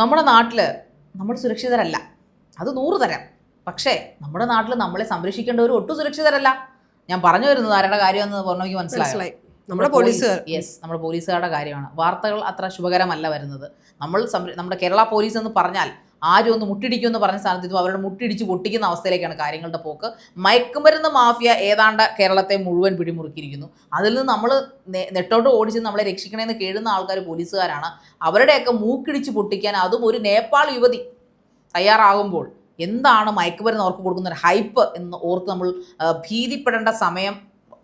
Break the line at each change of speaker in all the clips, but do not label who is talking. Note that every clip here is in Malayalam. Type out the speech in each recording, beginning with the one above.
നമ്മുടെ നാട്ടിൽ നമ്മൾ സുരക്ഷിതരല്ല. അത് നൂറ് തരം. പക്ഷേ നമ്മുടെ നാട്ടിൽ നമ്മളെ സംരക്ഷിക്കേണ്ടവർ ഒട്ടും സുരക്ഷിതരല്ല. ഞാൻ പറഞ്ഞു വരുന്നത് ആരുടെ കാര്യമെന്ന് പറഞ്ഞെങ്കിൽ മനസ്സിലായി?
നമ്മുടെ പോലീസുകാർ.
യെസ് നമ്മുടെ പോലീസുകാരുടെ കാര്യമാണ്. വാർത്തകൾ അത്ര ശുഭകരമല്ല വരുന്നത്. നമ്മൾ നമ്മുടെ കേരള പോലീസ് എന്ന് പറഞ്ഞാൽ ആരും ഒന്ന് മുട്ടിടിക്കും എന്ന് പറഞ്ഞ സ്ഥാനത്ത് ഇതും അവരുടെ മുട്ടിടിച്ച് പൊട്ടിക്കുന്ന അവസ്ഥയിലേക്കാണ് കാര്യങ്ങളുടെ പോക്ക്. മയക്കുമരുന്ന് മാഫിയ ഏതാണ്ട് കേരളത്തെ മുഴുവൻ പിടിമുറുക്കിയിരിക്കുന്നു. അതിൽ നിന്ന് നമ്മൾ നെട്ടോട്ട് ഓടിച്ച് നമ്മളെ രക്ഷിക്കണമെന്ന് കേഴുന്ന ആൾക്കാർ പോലീസുകാരാണ്. അവരുടെയൊക്കെ മൂക്കിടിച്ച് പൊട്ടിക്കാൻ അതും ഒരു നേപ്പാൾ യുവതി തയ്യാറാകുമ്പോൾ എന്താണ് മയക്കുമരുന്ന് അവർക്ക് കൊടുക്കുന്ന ഒരു ഹൈപ്പ് എന്ന് ഓർത്ത് നമ്മൾ ഭീതിപ്പെടേണ്ട സമയം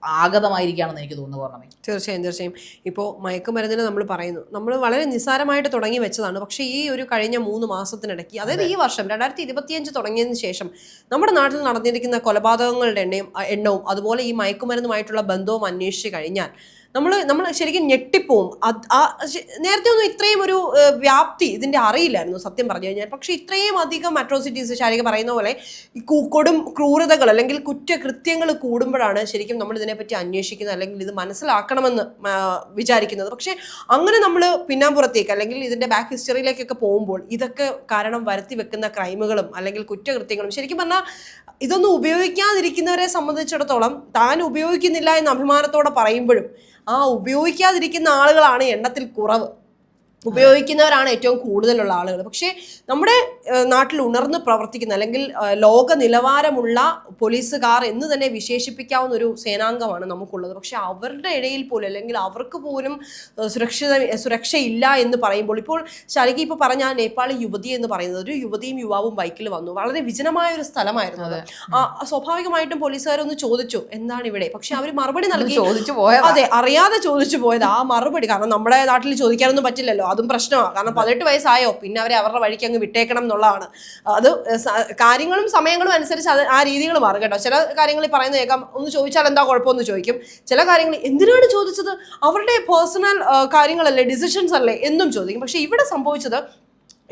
ആഗതമായിരിക്കുകയാണെന്ന് എനിക്ക് തോന്നുന്നു പറഞ്ഞു
തീർച്ചയായും തീർച്ചയായും. ഇപ്പോൾ മയക്കുമരുന്നിന് നമ്മൾ പറയുന്നു. നമ്മൾ വളരെ നിസ്സാരമായിട്ട് തുടങ്ങി വെച്ചതാണ്. പക്ഷേ ഈ ഒരു കഴിഞ്ഞ മൂന്ന് മാസത്തിനിടയ്ക്ക് അതായത് ഈ വർഷം രണ്ടായിരത്തി ഇരുപത്തിയഞ്ച് തുടങ്ങിയതിന് ശേഷം നമ്മുടെ നാട്ടിൽ നടന്നിരിക്കുന്ന കൊലപാതകങ്ങളുടെ എണ്ണയും എണ്ണവും അതുപോലെ ഈ മയക്കുമരുന്നുമായിട്ടുള്ള ബന്ധവും അന്വേഷിച്ച് കഴിഞ്ഞാൽ നമ്മൾ നമ്മൾ ശരിക്കും ഞെട്ടിപ്പോവും. നേരത്തെ ഒന്നും ഇത്രയും ഒരു വ്യാപ്തി ഇതിന്റെ അറിയില്ലായിരുന്നു സത്യം പറഞ്ഞു കഴിഞ്ഞാൽ. പക്ഷേ ഇത്രയും അധികം അട്രോസിറ്റീസ് ശാരിക പറയുന്ന പോലെ കൊടും ക്രൂരതകൾ അല്ലെങ്കിൽ കുറ്റകൃത്യങ്ങൾ കൂടുമ്പോഴാണ് ശരിക്കും നമ്മൾ ഇതിനെപ്പറ്റി അന്വേഷിക്കുന്നത് അല്ലെങ്കിൽ ഇത് മനസ്സിലാക്കണമെന്ന് വിചാരിക്കുന്നത്. പക്ഷേ അങ്ങനെ നമ്മൾ പിന്നാമ്പുറത്തേക്ക് അല്ലെങ്കിൽ ഇതിന്റെ ബാക്ക് ഹിസ്റ്ററിയിലേക്കൊക്കെ പോകുമ്പോൾ ഇതൊക്കെ കാരണം വരുത്തി വെക്കുന്ന ക്രൈമുകളും അല്ലെങ്കിൽ കുറ്റകൃത്യങ്ങളും ശരിക്കും പറഞ്ഞാൽ ഇതൊന്നും ഉപയോഗിക്കാതിരിക്കുന്നവരെ സംബന്ധിച്ചിടത്തോളം താൻ ഉപയോഗിക്കുന്നില്ല എന്ന് അഭിമാനത്തോടെ പറയുമ്പോഴും ആ ഉപയോഗിക്കാതിരിക്കുന്ന ആളുകളാണ് എണ്ണത്തിൽ കുറവ്. ഉപയോഗിക്കുന്നവരാണ് ഏറ്റവും കൂടുതലുള്ള ആളുകൾ. പക്ഷേ നമ്മുടെ നാട്ടിൽ ഉണർന്ന് പ്രവർത്തിക്കുന്ന അല്ലെങ്കിൽ ലോക നിലവാരമുള്ള പോലീസുകാർ എന്ന് തന്നെ വിശേഷിപ്പിക്കാവുന്ന ഒരു സേനാംഗമാണ് നമുക്കുള്ളത്. പക്ഷെ അവരുടെ ഇടയിൽ പോലും അല്ലെങ്കിൽ അവർക്ക് പോലും സുരക്ഷിത സുരക്ഷയില്ല എന്ന് പറയുമ്പോൾ ഇപ്പോൾ ശരിക്കും ഇപ്പോൾ പറഞ്ഞ ആ നേപ്പാളി യുവതി എന്ന് പറയുന്നത് ഒരു യുവതിയും യുവാവും ബൈക്കിൽ വന്നു. വളരെ വിജനമായ ഒരു സ്ഥലമായിരുന്നു അത്. സ്വാഭാവികമായിട്ടും പോലീസുകാരൊന്ന് ചോദിച്ചു എന്താണ് ഇവിടെ? പക്ഷെ അവർ മറുപടി നൽകി
ചോദിച്ചു പോയത്.
അതെ അറിയാതെ ചോദിച്ചു പോയത് ആ മറുപടി. കാരണം നമ്മുടെ നാട്ടിൽ ചോദിക്കാനൊന്നും പറ്റില്ലല്ലോ. അതും പ്രശ്നമാണ് കാരണം പതിനെട്ട് വയസ്സായോ പിന്നെ അവരെ അവരുടെ വഴിക്ക് അങ്ങ് വിട്ടേക്കണം എന്നുള്ളതാണ്. അത് കാര്യങ്ങളും സമയങ്ങളും അനുസരിച്ച് അത് ആ രീതികൾ മാറും കേട്ടോ. ചില കാര്യങ്ങൾ ഈ പറയുന്നത് കേൾക്കാം. ഒന്ന് ചോദിച്ചാൽ എന്താ കുഴപ്പമെന്ന് ചോദിക്കും. ചില കാര്യങ്ങൾ എന്തിനാണ് ചോദിച്ചത്? അവരുടെ പേഴ്സണൽ കാര്യങ്ങളല്ലേ ഡിസിഷൻസ് അല്ലേ എന്നും ചോദിക്കും. പക്ഷേ ഇവിടെ സംഭവിച്ചത്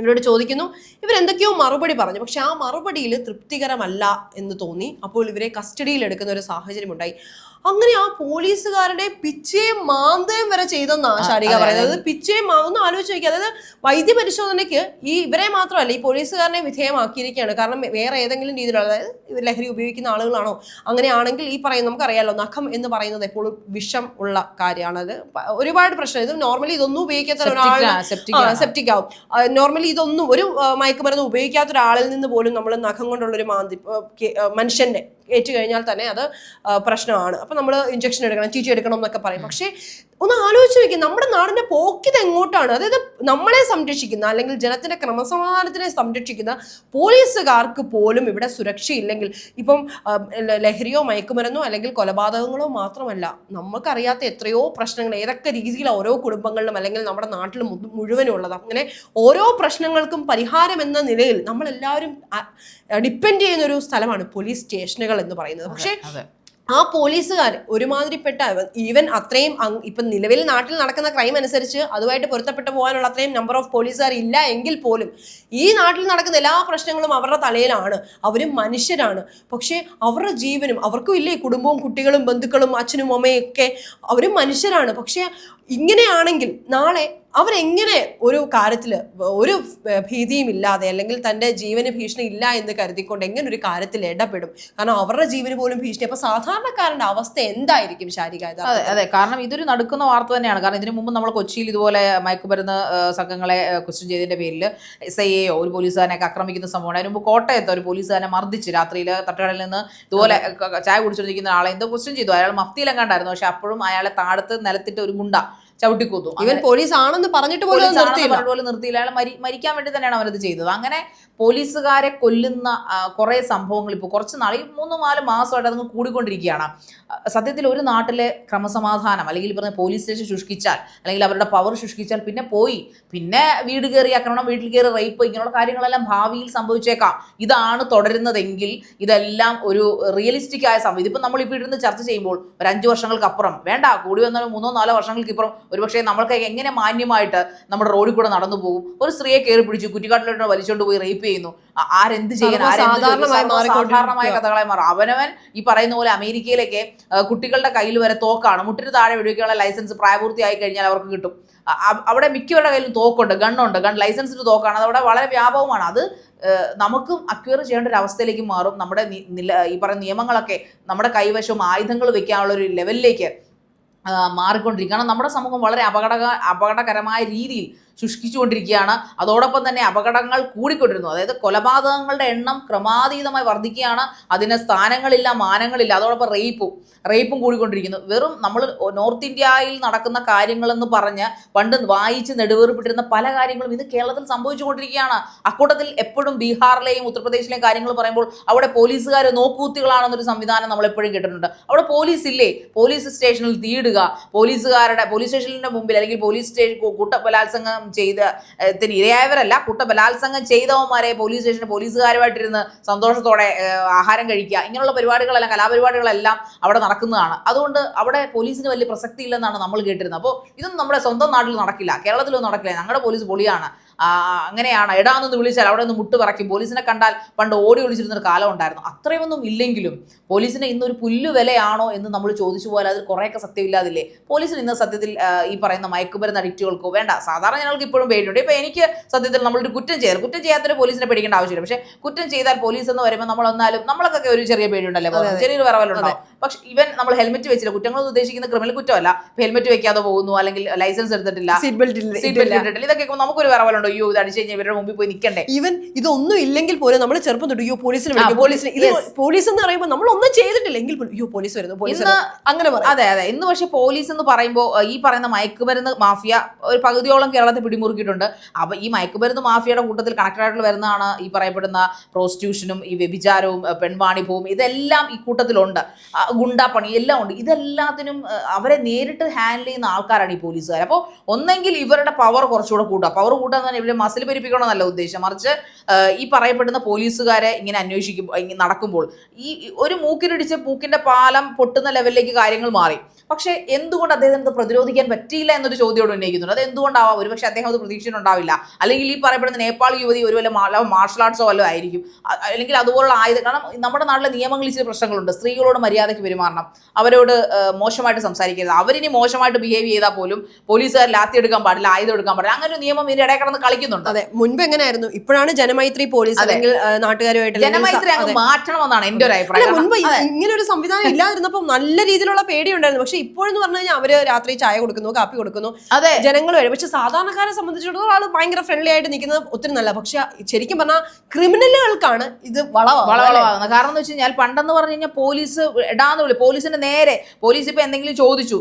ഇവരോട് ചോദിക്കുന്നു ഇവരെന്തൊക്കെയോ മറുപടി പറഞ്ഞു. പക്ഷെ ആ മറുപടിയിൽ തൃപ്തികരമല്ല എന്ന് തോന്നി. അപ്പോൾ ഇവരെ കസ്റ്റഡിയിൽ എടുക്കുന്ന ഒരു സാഹചര്യം ഉണ്ടായി അങ്ങനെ ആ പോലീസുകാരുടെ പിച്ചയും മാന്തയും വരെ ചെയ്തെന്നാണ് ശാരിക പറയുന്നത്. അതായത് പിച്ചയും മാന്തും ആലോചിച്ച് നോക്കി അതായത് വൈദ്യ പരിശോധനയ്ക്ക് ഈ ഇവരെ മാത്രമല്ല ഈ പോലീസുകാരനെ വിധേയമാക്കിയിരിക്കുകയാണ്. കാരണം വേറെ ഏതെങ്കിലും രീതിയിലുള്ള അതായത് ലഹരി ഉപയോഗിക്കുന്ന ആളുകളാണോ? അങ്ങനെയാണെങ്കിൽ ഈ പറയുന്ന നമുക്കറിയാലോ നഖം എന്ന് പറയുന്നത് എപ്പോഴും വിഷം ഉള്ള കാര്യമാണ്. അത് ഒരുപാട് പ്രശ്നം. ഇത് നോർമലി ഇതൊന്നും ഉപയോഗിക്കാത്ത ഒരാൾ
സെപ്റ്റിക്
ആവും. നോർമലി ഇതൊന്നും ഒരു മയക്കുമരുന്ന് ഉപയോഗിക്കാത്ത ഒരാളിൽ നിന്ന് പോലും നമ്മൾ നഖം കൊണ്ടുള്ള ഒരു മാന്തി മനുഷ്യന്റെ ഏറ്റു കഴിഞ്ഞാൽ തന്നെ അത് പ്രശ്നമാണ്. അപ്പൊ നമ്മൾ ഇഞ്ചക്ഷൻ എടുക്കണം ടി എടുക്കണം എന്നൊക്കെ പറയും. പക്ഷേ ഒന്ന് ആലോചിച്ച് നോക്കി നമ്മുടെ നാടിന്റെ പോക്കിത് എങ്ങോട്ടാണ്? അതായത് നമ്മളെ സംരക്ഷിക്കുന്ന അല്ലെങ്കിൽ ജനത്തിന്റെ ക്രമസമാധാനത്തിനെ സംരക്ഷിക്കുന്ന പോലീസുകാർക്ക് പോലും ഇവിടെ സുരക്ഷയില്ലെങ്കിൽ ഇപ്പം ലഹരിയോ മയക്കുമരുന്നോ അല്ലെങ്കിൽ കൊലപാതകങ്ങളോ മാത്രമല്ല നമുക്കറിയാത്ത എത്രയോ പ്രശ്നങ്ങൾ ഏതൊക്കെ രീതിയിൽ ഓരോ കുടുംബങ്ങളിലും അല്ലെങ്കിൽ നമ്മുടെ നാട്ടിൽ മുഴുവനും ഉള്ളത്. അങ്ങനെ ഓരോ പ്രശ്നങ്ങൾക്കും പരിഹാരം എന്ന നിലയിൽ നമ്മളെല്ലാവരും ഡിപ്പെൻഡ് ചെയ്യുന്ന ഒരു സ്ഥലമാണ് പോലീസ് സ്റ്റേഷനുകൾ എന്ന് പറയുന്നത്. പക്ഷേ ആ പോലീസുകാർ ഒരുമാതിരിപ്പെട്ട ഈവൻ അത്രയും ഇപ്പം നിലവിൽ നാട്ടിൽ നടക്കുന്ന ക്രൈം അനുസരിച്ച് അതുമായിട്ട് പൊരുത്തപ്പെട്ടു പോകാനുള്ള അത്രയും നമ്പർ ഓഫ് പോലീസുകാർ ഇല്ല എങ്കിൽ പോലും ഈ നാട്ടിൽ നടക്കുന്ന എല്ലാ പ്രശ്നങ്ങളും അവരുടെ തലയിലാണ്. അവരും മനുഷ്യരാണ്. പക്ഷേ അവരുടെ ജീവനും അവർക്കും ഇല്ലേ കുടുംബവും കുട്ടികളും ബന്ധുക്കളും അച്ഛനും അമ്മയും ഒക്കെ അവരും മനുഷ്യരാണ്. പക്ഷേ ഇങ്ങനെയാണെങ്കിൽ നാളെ അവരെങ്ങനെ ഒരു കാര്യത്തിൽ ഒരു ഭീതിയും ഇല്ലാതെ അല്ലെങ്കിൽ തന്റെ ജീവന് ഭീഷണി ഇല്ല എന്ന് കരുതിക്കൊണ്ട് എങ്ങനെ ഒരു കാര്യത്തിൽ ഇടപെടും? കാരണം അവരുടെ ജീവന് പോലും ഭീഷണി. അപ്പൊ സാധാരണക്കാരന്റെ അവസ്ഥ എന്തായിരിക്കും ശാരിക
അതെ അതെ. കാരണം ഇതൊരു നടക്കുന്ന വാർത്ത തന്നെയാണ്. കാരണം ഇതിനു മുമ്പ് നമ്മൾ കൊച്ചിയിൽ ഇതുപോലെ മയക്കുമരുന്ന് സംഘങ്ങളെ ക്വസ്റ്റ്യൻ ചെയ്തതിന്റെ പേരിൽ എസ് ഐ എയോ ഒരു പോലീസുകാരനെ ആക്രമിക്കുന്ന സംഭവമാണ് അതിന് മുമ്പ് കോട്ടയത്ത് ഒരു പോലീസുകാരനെ മർദ്ദിച്ച് രാത്രിയിൽ തട്ടുകടയിൽ നിന്ന് ഇതുപോലെ ചായ കുടിച്ചിരിക്കുന്ന ആളെ എന്തോ ക്വസ്റ്റ്യൻ ചെയ്തു. അയാൾ മഫ്തിയിലെങ്ങാണ്ടായിരുന്നു. പക്ഷെ അപ്പോഴും അയാളെ താഴത്ത് നിലത്തിട്ട് ഒരു ഗുണ്ട. ചവിട്ടിക്കൂത്തു.
ഇവൻ പോലീസ് ആണെന്ന് പറഞ്ഞിട്ട് പോലും അത് നിർത്തിയില്ല.
അയാൾ മരി മരിക്കാൻ വേണ്ടി തന്നെയാണ് അവരത് ചെയ്തത്. അങ്ങനെ പോലീസുകാരെ കൊല്ലുന്ന കുറേ സംഭവങ്ങൾ ഇപ്പോൾ കുറച്ച് നാൾ ഈ മൂന്ന് നാല് മാസമായിട്ട് അതങ്ങ് കൂടിക്കൊണ്ടിരിക്കുകയാണ്. സത്യത്തിൽ ഒരു നാട്ടിലെ ക്രമസമാധാനം അല്ലെങ്കിൽ പറഞ്ഞ പോലീസ് സ്റ്റേഷൻ ശുഷ്കിച്ചാൽ അല്ലെങ്കിൽ അവരുടെ പവർ ശുഷ്കിച്ചാൽ പിന്നെ പോയി. പിന്നെ വീട് കയറി ആക്രമണം വീട്ടിൽ കയറി റേപ്പ് ഇങ്ങനെയുള്ള കാര്യങ്ങളെല്ലാം ഭാവിയിൽ സംഭവിച്ചേക്കാം. ഇതാണ് തുടരുന്നതെങ്കിൽ ഇതെല്ലാം ഒരു റിയലിസ്റ്റിക് ആയ സംഭവം. ഇതിപ്പോൾ നമ്മളിപ്പോൾ ഇരുന്ന് ചർച്ച ചെയ്യുമ്പോൾ ഒരു അഞ്ച് വർഷങ്ങൾക്ക് അപ്പുറം വേണ്ട കൂടി വന്നാലും മൂന്നോ നാലോ വർഷങ്ങൾക്ക് ഇപ്പുറം ഒരുപക്ഷെ നമ്മൾക്ക് എങ്ങനെ മാന്യമായിട്ട് നമ്മുടെ റോഡിൽ കൂടെ നടന്നു പോകും? ഒരു സ്ത്രീയെ കയറി പിടിച്ചു കുറ്റിക്കാട്ടിലോട്ട് വലിച്ചോണ്ട് പോയി റേപ്പ് ചെയ്യുന്നു. ആരെന്ത് ചെയ്യാൻ
കഥകളെ.
കഥകളായി മാറും. അവനവൻ ഈ പറയുന്ന പോലെ അമേരിക്കയിലൊക്കെ കുട്ടികളുടെ കയ്യിൽ വരെ തോക്കാണ്. മുട്ടിന് താഴെ വെടിവെക്കാനുള്ള ലൈസൻസ് പ്രായപൂർത്തിയായി കഴിഞ്ഞാൽ അവർക്ക് കിട്ടും. അവിടെ മിക്കവരുടെ കയ്യിലും തോക്കുണ്ട് ഗണ്ണുണ്ട്. ഗൺ ലൈസൻസിന് തോക്കാണ്. അതവിടെ വളരെ വ്യാപകമാണ്. അത് നമുക്കും അക്വയർ ചെയ്യേണ്ട ഒരു അവസ്ഥയിലേക്ക് മാറും. നമ്മുടെ ഈ പറയുന്ന നിയമങ്ങളൊക്കെ നമ്മുടെ കൈവശം ആയുധങ്ങൾ വെക്കാനുള്ള ഒരു ലെവലിലേക്ക് ആ, മാറിക്കൊണ്ടിരിക്കും കാരണം നമ്മുടെ സമൂഹം വളരെ അപകട അപകടകരമായ രീതിയിൽ ശുഷ്കിച്ചുകൊണ്ടിരിക്കുകയാണ്. അതോടൊപ്പം തന്നെ അപകടങ്ങൾ കൂടിക്കൊണ്ടിരുന്നു. അതായത് കൊലപാതകങ്ങളുടെ എണ്ണം ക്രമാതീതമായി വർദ്ധിക്കുകയാണ്. അതിന് സ്ഥാനങ്ങളില്ല മാനങ്ങളില്ല. അതോടൊപ്പം റേപ്പും റേപ്പും കൂടിക്കൊണ്ടിരിക്കുന്നു. വെറും നമ്മൾ നോർത്ത് ഇന്ത്യയിൽ നടക്കുന്ന കാര്യങ്ങളെന്ന് പറഞ്ഞ് പണ്ട് വായിച്ച് നെടുവേർപ്പെട്ടിരുന്ന പല കാര്യങ്ങളും ഇന്ന് കേരളത്തിൽ സംഭവിച്ചുകൊണ്ടിരിക്കുകയാണ്. അക്കൂട്ടത്തിൽ എപ്പോഴും ബീഹാറിലെയും ഉത്തർപ്രദേശിലെയും കാര്യങ്ങൾ പറയുമ്പോൾ അവിടെ പോലീസുകാർ നോക്കൂത്തികളാണെന്നൊരു സംവിധാനം നമ്മൾ എപ്പോഴും കേട്ടിട്ടുണ്ട്. അവിടെ പോലീസ് ഇല്ലേ പോലീസ് സ്റ്റേഷനിൽ തീയിടുക പോലീസുകാരുടെ പോലീസ് സ്റ്റേഷനിന്റെ മുമ്പിൽ അല്ലെങ്കിൽ പോലീസ് സ്റ്റേഷൻ കൂട്ടബലാത്സംഗം ബലാത്സംഗം ചെയ്ത് ഏഹ്, ത്തിന് ഇരയായവരല്ല കൂട്ടബലാത്സംഗം ചെയ്തവന്മാരെ പോലീസ് സ്റ്റേഷന് പോലീസുകാരുമായിട്ടിരുന്ന് സന്തോഷത്തോടെ ആഹാരം കഴിക്കുക. ഇങ്ങനെയുള്ള പരിപാടികളെല്ലാം കലാപരിപാടികളെല്ലാം അവിടെ നടക്കുന്നതാണ്. അതുകൊണ്ട് അവിടെ പോലീസിന് വലിയ പ്രസക്തി ഇല്ലെന്നാണ് നമ്മൾ കേട്ടിരുന്നത്. അപ്പോൾ ഇതൊന്നും നമ്മുടെ സ്വന്തം നാട്ടിൽ നടക്കില്ല. കേരളത്തിലൊന്നും നടക്കില്ല. ഞങ്ങളുടെ പോലീസ് പൊളിയാണ്. അങ്ങനെയാണ്. എടാന്നൊന്ന് വിളിച്ചാൽ അവിടെ നിന്ന് മുട്ട് പറക്കി. പോലീസിനെ കണ്ടാൽ പണ്ട് ഓടി ഒളിച്ചിരുന്നൊരു കാലം ഉണ്ടായിരുന്നു. അത്രയൊന്നും ഇല്ലെങ്കിലും പോലീസിന് ഇന്നൊരു പുല്ല് വിലയാണോ എന്ന് നമ്മൾ ചോദിച്ചു പോലെ അതിൽ കുറേയൊക്കെ സത്യമില്ലാതില്ലേ? പോലീസിന് ഇന്ന് സത്യത്തിൽ ഈ പറയുന്ന മയക്കുമരുന്ന് അഡിക്റ്റുകൾക്കോ വേണ്ട. സാധാരണ ഞങ്ങൾക്ക് ഇപ്പോഴും പേടിയുണ്ട്. ഇപ്പോൾ എനിക്ക് സത്യത്തിൽ നമ്മളൊരു കുറ്റം ചെയ്താൽ കുറ്റം ചെയ്യാത്തൊരു പോലീസിനെ പേടിക്കേണ്ട ആവശ്യമില്ല. പക്ഷേ കുറ്റം ചെയ്താൽ പോലീസ് എന്ന് വരുമ്പോൾ നമ്മൾ ഒന്നാലും നമ്മളൊക്കെ ഒരു ചെറിയ പേടിയുണ്ടല്ലേ. ചെറിയൊരു വിറവലുണ്ടാവും പക്ഷെ ഇവൻ നമ്മൾ ഹെൽമെറ്റ് വെച്ചില്ല. കുറ്റങ്ങളൊന്നും ഉദ്ദേശിക്കുന്ന ക്രിമിനൽ കുറ്റമല്ല. ഹെൽമെറ്റ് വെക്കാതെ പോകുന്നു അല്ലെങ്കിൽ ലൈസൻസ് എടുത്തിട്ടില്ല.
സീറ്റ് ബെൽറ്റ്
സീറ്റ് ബെൽറ്റ് ഇട്ടിട്ടില്ല. ഇതൊക്കെ നമുക്കൊരു വിറവലുണ്ടോ അയ്യോ ഇത് അടിച്ചു കഴിഞ്ഞാൽ ഇവരുടെ മുമ്പിൽ പോയി നിൽക്കണ്ടേ
ഈവൻ ഇതൊന്നും ഇല്ലെങ്കിൽ പോലും നമ്മൾ ചെറുപ്പം തൊട്ട് അയ്യോ പോലീസിന് വിളിക്കും. പോലീസിന് ഇത്. പോലീസ് എന്ന് പറയുമ്പോൾ നമ്മൾ ഒന്നും ചെയ്തിട്ടില്ല. എങ്കിൽ പോലും അയ്യോ പോലീസ് വരുന്നു പോലീസ് അങ്ങനെ
അതെ അതെ. ഇന്ന് പക്ഷെ പോലീസ് എന്ന് പറയുമ്പോൾ ഈ പറയുന്ന മയക്കുമരുന്ന് മാഫിയ ഒരു പകുതിയോളം കേരളത്തിൽ പിടിമുറുക്കിയിട്ടുണ്ട്. അപ്പൊ ഈ മയക്കുമരുന്ന് മാഫിയയുടെ കൂട്ടത്തിൽ കണക്റ്റഡ് വരുന്നതാണ് ഈ പറയപ്പെടുന്ന പ്രോസ്റ്റിറ്റ്യൂഷനും ഈ വ്യഭിചാരവും പെൺവാണിഭവും. ഇതെല്ലാം ഈ കൂട്ടത്തിലുണ്ട്. ഗുണ്ടാപ്പണി എല്ലാം ഉണ്ട്. ഇതെല്ലാത്തിനും അവരെ നേരിട്ട് ഹാൻഡിൽ ചെയ്യുന്ന ആൾക്കാരാണ് ഈ പോലീസുകാർ. അപ്പോൾ ഒന്നെങ്കിൽ ഇവരുടെ പവർ കുറച്ചുകൂടെ കൂട്ടുക. പവർ കൂട്ടാൻ ഇവരെ മസിൽ പെരിപ്പിക്കണമെന്നല്ല ഉദ്ദേശം. മറിച്ച് ഈ പറയപ്പെടുന്ന പോലീസുകാരെ ഇങ്ങനെ അന്വേഷിക്കും നടക്കുമ്പോൾ ഈ ഒരു മൂക്കിനിടിച്ച് മൂക്കിന്റെ പാലം പൊട്ടുന്ന ലെവലിലേക്ക് കാര്യങ്ങൾ മാറി. പക്ഷേ എന്തുകൊണ്ട് അദ്ദേഹത്തിന് പ്രതിരോധിക്കാൻ പറ്റിയില്ല എന്നൊരു ചോദ്യോട് ഉന്നയിക്കുന്നുണ്ട് അത് എന്തുകൊണ്ടാവാം? ഒരുപക്ഷെ അദ്ദേഹം അത് പ്രതീക്ഷിച്ചിട്ടുണ്ടാവില്ല. അല്ലെങ്കിൽ ഈ പറയപ്പെടുന്ന നേപ്പാൾ യുവതി ഒരു വല്ല മാർഷൽ ആർട്സോ വല്ലതും ആയിരിക്കും. അല്ലെങ്കിൽ അതുപോലുള്ള ആയുധം കാരണം നമ്മുടെ നാട്ടിലെ നിയമങ്ങളിൽ ചില പ്രശ്നങ്ങളുണ്ട്. സ്ത്രീകളോട് മര്യാദയ്ക്ക് പെരുമാറണം. അവരോട് മോശമായിട്ട് സംസാരിക്കരുത്. അവരിനി മോശമായിട്ട് ബിഹേവ് ചെയ്താൽ പോലും പോലീസുകാർ ലാത്തി എടുക്കാൻ പാടില്ല ആയുധം എടുക്കാൻ പാടില്ല. അങ്ങനെ ഒരു നിയമം ഇതിന്റെ ഇടയിൽ കിടന്ന് കളിക്കുന്നുണ്ട്?
അതെ മുൻപ് എങ്ങനെയായിരുന്നു? ഇപ്പോഴാണ് ജനമൈത്രി പോലീസ് അല്ലെങ്കിൽ നാട്ടുകാരുമായിട്ട്
ജനമൈത്രി അങ്ങ് മാറ്റണമെന്നാണ് എന്റെ ഒരു അഭിപ്രായം.
മുൻപ് ഇങ്ങനെ ഒരു സംവിധാനം ഇല്ലാതിരുന്നപ്പോൾ നല്ല രീതിയിലുള്ള പേടി ഉണ്ടായിരുന്നു പക്ഷെ ഇപ്പോഴെന്ന് പറഞ്ഞു കഴിഞ്ഞാൽ അവർ രാത്രി ചായ കൊടുക്കുന്നു കാപ്പി കൊടുക്കുന്നു.
അതെ.
ജനങ്ങൾ വരും. പക്ഷെ സാധാരണക്കാരെ സംബന്ധിച്ചിടത്തോളം ആൾ ഭയങ്കര ഫ്രണ്ട്ലി ആയിട്ട് നിൽക്കുന്നത് ഒത്തിരി നല്ല പക്ഷെ ശരിക്കും പറഞ്ഞാൽ ക്രിമിനലുകൾക്കാണ് ഇത് വളവാകുന്നത്
കാരണം എന്ന് വെച്ച് കഴിഞ്ഞാൽ പണ്ടെന്ന് പറഞ്ഞു കഴിഞ്ഞാൽ പോലീസ് ഇടാന്ന് വിളി പോലീസിന്റെ നേരെ പോലീസ് ഇപ്പൊ എന്തെങ്കിലും ചോദിച്ചു.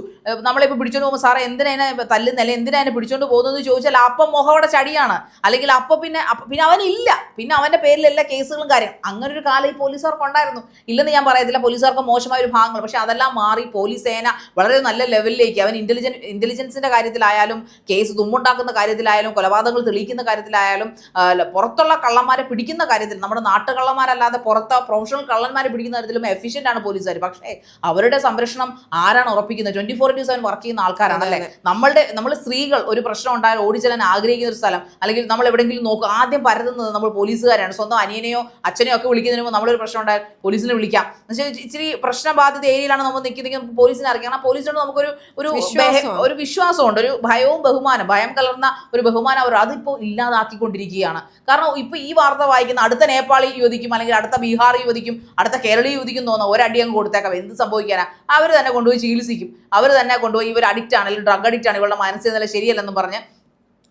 നമ്മളിപ്പോ പിടിച്ചോണ്ട് പോകുമ്പോൾ സാറേ എന്തിനാ എന്നെ തല്ലുന്ന? എന്തിനാ എന്നെ പിടിച്ചോണ്ട് പോകുന്നത് ചോദിച്ചാൽ അപ്പം മുഖവിടെ ചടിയാണ് അല്ലെങ്കിൽ അപ്പൊ പിന്നെ പിന്നെ അവനില്ല. പിന്നെ അവന്റെ പേരിൽ എല്ലാ കേസുകളും കാര്യം. അങ്ങനെ ഒരു കാലം ഈ പോലീസുകാർക്ക് ഉണ്ടായിരുന്നു. ഇല്ലെന്ന് ഞാൻ പറയത്തില്ല പോലീസുകാർക്ക് മോശമായ ഒരു ഭാഗങ്ങൾ. പക്ഷെ അതെല്ലാം മാറി പോലീസ് സേന വളരെ നല്ല ലെവലിലേക്ക് അവൻ ഇന്റലിജൻ ഇന്റലിജൻസിന്റെ കാര്യത്തിലായാലും കേസ് തുമ്മുണ്ടാക്കുന്ന കാര്യത്തിലായാലും കൊലപാതകങ്ങൾ തെളിയിക്കുന്ന കാര്യത്തിലായാലും പുറത്തുള്ള കള്ളന്മാരെ പിടിക്കുന്ന കാര്യത്തിൽ നമ്മുടെ നാട്ടുകള്ളന്മാരല്ലാതെ പുറത്ത് പ്രൊഫഷണൽ കള്ളന്മാരെ പിടിക്കുന്ന കാര്യത്തിലും എഫിഷ്യന്റ് ആണ് പോലീസുകാർ പക്ഷേ അവരുടെ സംരക്ഷണം ആരാണ് ഉറപ്പിക്കുന്നത്? Twenty four into seven work ചെയ്യുന്ന ആൾക്കാരാണ് അല്ലേ നമ്മളുടെ നമ്മൾ സ്ത്രീകൾ ഒരു പ്രശ്നം ഉണ്ടായാൽ ഓടിച്ചെല്ലാൻ ആഗ്രഹിക്കുന്ന ഒരു സ്ഥലം അല്ലെങ്കിൽ നമ്മൾ എവിടെയെങ്കിലും നോക്കുക ആദ്യം പരതുന്നത് നമ്മൾ പോലീസുകാരാണ്. സ്വന്തം അനിയനെയോ അച്ഛനെയോ ഒക്കെ വിളിക്കുന്നതിന് മുമ്പ് നമ്മളൊരു പ്രശ്നം ഉണ്ടായാൽ പോലീസിനെ വിളിക്കാം. എന്നുവെച്ചാൽ ഇച്ചിരി പ്രശ്നബാധിത ഏരിയയിലാണ് നമ്മൾ നിൽക്കുന്നതെങ്കിൽ നമുക്ക് പോലീസിനെ അറിയാം. കാരണം പോലീസിനോട് നമുക്കൊരു ഒരു ഒരു വിശ്വാസമുണ്ട്. ഒരു ഭയവും ബഹുമാനം. ഭയം കലർന്ന ഒരു ബഹുമാനം അവർ അതിപ്പോൾ ഇല്ലാതാക്കിക്കൊണ്ടിരിക്കുകയാണ്. കാരണം ഇപ്പോൾ ഈ വാർത്ത വായിക്കുന്ന അടുത്ത നേപ്പാളി യുവതിക്കും അല്ലെങ്കിൽ അടുത്ത ബീഹാർ യുവതിക്കും അടുത്ത കേരളീയ യുവതിക്കും തോന്നുന്ന ഒരടി അങ്ങ് കൊടുത്തേക്കാം. എന്ത് സംഭവിക്കാനാ? അവർ തന്നെ കൊണ്ടുപോയി ചികിത്സിക്കും. അവർ തന്നെ കൊണ്ടുപോയി ഇവർ അഡിക്റ്റ് ആണ് അല്ലെങ്കിൽ ഡ്രഗ് അഡിക്റ്റ് ആണ്. ഇവളുടെ മാനസിക നില ശരിയല്ലെന്നും പറഞ്ഞ്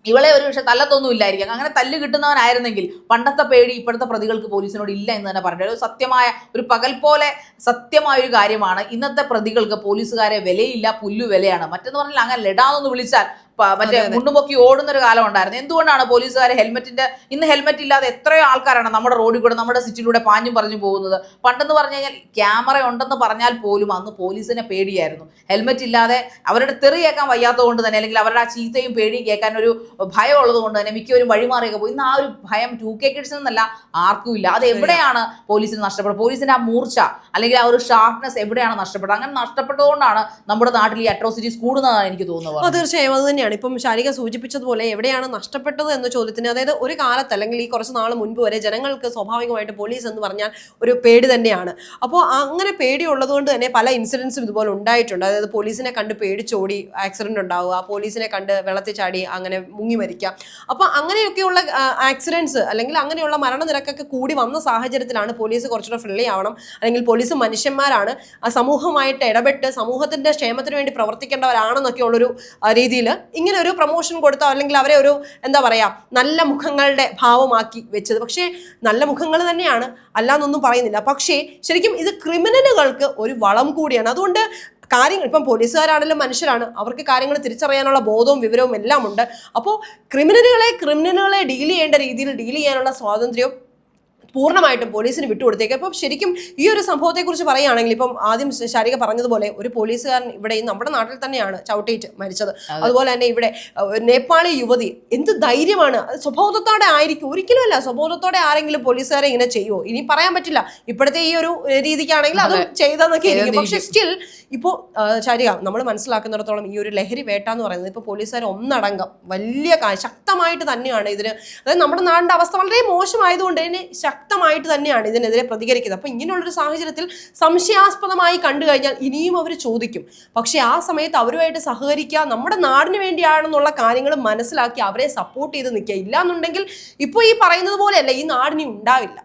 ഇവളെ ഒരു പക്ഷെ തല്ലത്തൊന്നും ഇല്ലായിരിക്കാം. അങ്ങനെ തല്ല് കിട്ടുന്നവനായിരുന്നെങ്കിൽ പണ്ടത്തെ പേടി ഇപ്പോഴത്തെ പ്രതികൾക്ക് പോലീസിനോട് ഇല്ല എന്ന് തന്നെ പറഞ്ഞു ഒരു സത്യമായ ഒരു പകൽ പോലെ സത്യമായ ഒരു കാര്യമാണ് ഇന്നത്തെ പ്രതികൾക്ക് പോലീസുകാരെ വിലയില്ല പുല്ലു വിലയാണ് മറ്റെന്ന് പറഞ്ഞാൽ അങ്ങനെ ലഡാന്നൊന്ന് വിളിച്ചാൽ മറ്റേ മുണ്ടുപൊക്കി ഓടുന്ന ഒരു കാലം ഉണ്ടായിരുന്നു. എന്തുകൊണ്ടാണ് പോലീസുകാർ ഹെൽമെറ്റിന്റെ ഇന്ന് ഹെൽമെറ്റ് ഇല്ലാതെ എത്രയോ ആൾക്കാരാണ് നമ്മുടെ റോഡിൽ കൂടെ നമ്മുടെ സിറ്റിയിലൂടെ പാഞ്ഞും പറഞ്ഞു പോകുന്നത്. പണ്ടെന്ന് പറഞ്ഞു കഴിഞ്ഞാൽ ക്യാമറ ഉണ്ടെന്ന് പറഞ്ഞാൽ പോലും അന്ന് പോലീസിനെ പേടിയായിരുന്നു. ഹെൽമെറ്റ് ഇല്ലാതെ അവരുടെ തെറി കേൾക്കാൻ വയ്യാത്തത് കൊണ്ട് തന്നെ അല്ലെങ്കിൽ അവരുടെ ആ ചീത്തയും പേടിയും കേൾക്കാൻ ഒരു ഭയം ഉള്ളത് കൊണ്ട് തന്നെ മിക്കവരും വഴിമാറിയൊക്കെ പോയി. ഇന്ന് ആ ഒരു ഭയം ടു കെ കിഡ്സിൽ നിന്നല്ല ആർക്കും ഇല്ല. അത് എവിടെയാണ് പോലീസിന് നഷ്ടപ്പെടുന്നത് പോലീസിന്റെ ആ മൂർച്ച അല്ലെങ്കിൽ ആ ഒരു ഷാർപ്നെസ് എവിടെയാണ് നഷ്ടപ്പെട്ടത്? അങ്ങനെ നഷ്ടപ്പെട്ടതുകൊണ്ടാണ് നമ്മുടെ നാട്ടിൽ ഈ അട്രോസിറ്റീസ് കൂടുന്നതാണ് എനിക്ക് തോന്നുന്നത്.
തീർച്ചയായും. അത് തന്നെയാണ്. ഇപ്പം ശാരിക സൂചിപ്പിച്ചതുപോലെ എവിടെയാണ് നഷ്ടപ്പെട്ടത് എന്ന ചോദ്യത്തിന് അതായത് ഒരു കാലത്ത് അല്ലെങ്കിൽ ഈ കുറച്ച് നാൾ മുൻപ് വരെ ജനങ്ങൾക്ക് സ്വാഭാവികമായിട്ട് പോലീസ് എന്ന് പറഞ്ഞാൽ ഒരു പേടി തന്നെയാണ്. അപ്പോൾ അങ്ങനെ പേടി ഉള്ളതുകൊണ്ട് തന്നെ പല ഇൻസിഡൻസും ഇതുപോലെ ഉണ്ടായിട്ടുണ്ട്. അതായത് പോലീസിനെ കണ്ട് പേടിച്ചോടി ആക്സിഡന്റ് ഉണ്ടാവുക പോലീസിനെ കണ്ട് വെള്ളത്തിൽ ചാടി അങ്ങനെ മുങ്ങി മരിക്കുക അപ്പോൾ അങ്ങനെയൊക്കെയുള്ള ആക്സിഡൻസ് അല്ലെങ്കിൽ അങ്ങനെയുള്ള മരണനിരക്കൊക്കെ കൂടി വന്ന സാഹചര്യത്തിലാണ് പോലീസ് കുറച്ചുകൂടെ ഫ്രണ്ട്ലി ആവണം. അല്ലെങ്കിൽ പോലീസ് മനുഷ്യന്മാരാണ് സമൂഹമായിട്ട് ഇടപെട്ട് സമൂഹത്തിന്റെ ക്ഷേമത്തിന് വേണ്ടി പ്രവർത്തിക്കേണ്ടവരാണെന്നൊക്കെയുള്ളൊരു രീതിയിൽ ഇങ്ങനെ ഒരു പ്രൊമോഷൻ കൊടുത്തോ അല്ലെങ്കിൽ അവരെ ഒരു എന്താ പറയുക നല്ല മുഖങ്ങളുടെ ഭാവമാക്കി വെച്ചത്. പക്ഷേ നല്ല മുഖങ്ങൾ തന്നെയാണ്. അല്ലാന്നൊന്നും പറയുന്നില്ല. പക്ഷേ ശരിക്കും ഇത് ക്രിമിനലുകൾക്ക് ഒരു വളം കൂടിയാണ്. അതുകൊണ്ട് കാര്യങ്ങൾ ഇപ്പം പോലീസുകാരാണെങ്കിലും മനുഷ്യരാണ്. അവർക്ക് കാര്യങ്ങൾ തിരിച്ചറിയാനുള്ള ബോധവും വിവരവും എല്ലാം ഉണ്ട് അപ്പോൾ ക്രിമിനലുകളെ ക്രിമിനലുകളെ ഡീൽ ചെയ്യേണ്ട രീതിയിൽ ഡീൽ ചെയ്യാനുള്ള സ്വാതന്ത്ര്യം പൂർണമായിട്ടും പോലീസിന് വിട്ടുകൊടുത്തേക്ക്. അപ്പം ശരിക്കും ഈ ഒരു സംഭവത്തെക്കുറിച്ച് പറയുകയാണെങ്കിൽ ഇപ്പം ആദ്യം ശാരിക പറഞ്ഞതുപോലെ ഒരു പോലീസുകാരൻ ഇവിടെ നമ്മുടെ നാട്ടിൽ തന്നെയാണ് ചവിട്ടിയിട്ട് മരിച്ചത്. അതുപോലെ തന്നെ ഇവിടെ നേപ്പാളി യുവതി എന്ത് ധൈര്യമാണ്? അത് സ്വബോധത്തോടെ ആയിരിക്കും. ഒരിക്കലും അല്ല സ്വബോധത്തോടെ ആരെങ്കിലും പോലീസുകാരെ ഇങ്ങനെ ചെയ്യുമോ ഇനി പറയാൻ പറ്റില്ല. ഇപ്പോഴത്തെ ഈ ഒരു രീതിക്കാണെങ്കിൽ അത് ചെയ്തെന്നൊക്കെ ഇരിക്കും. പക്ഷെ സ്റ്റിൽ ഇപ്പോൾ ശാരിക നമ്മൾ മനസ്സിലാക്കുന്നിടത്തോളം ഈ ഒരു ലഹരി വേട്ട എന്ന് പറയുന്നത് ഇപ്പോൾ പോലീസുകാർ ഒന്നടങ്കം വലിയ ശക്തമായിട്ട് തന്നെയാണ് ഇതിന്. അതായത് നമ്മുടെ നാടിന്റെ അവസ്ഥ വളരെ മോശമായതുകൊണ്ട് തന്നെ ശക്തമായിട്ട് തന്നെയാണ് ഇതിനെതിരെ പ്രതികരിക്കുന്നത്. അപ്പം ഇങ്ങനെയുള്ളൊരു സാഹചര്യത്തിൽ സംശയാസ്പദമായി കണ്ടു കഴിഞ്ഞാൽ ഇനിയും അവർ ചോദിക്കും. പക്ഷേ ആ സമയത്ത് അവരുമായിട്ട് സഹകരിക്കുക നമ്മുടെ നാടിന് വേണ്ടിയാണെന്നുള്ള കാര്യങ്ങൾ മനസ്സിലാക്കി അവരെ സപ്പോർട്ട് ചെയ്ത് നിൽക്കുക. ഇല്ലാന്നുണ്ടെങ്കിൽ ഇപ്പോൾ ഈ പറയുന്നത് പോലെയല്ല ഈ നാടിനി ഉണ്ടാവില്ല.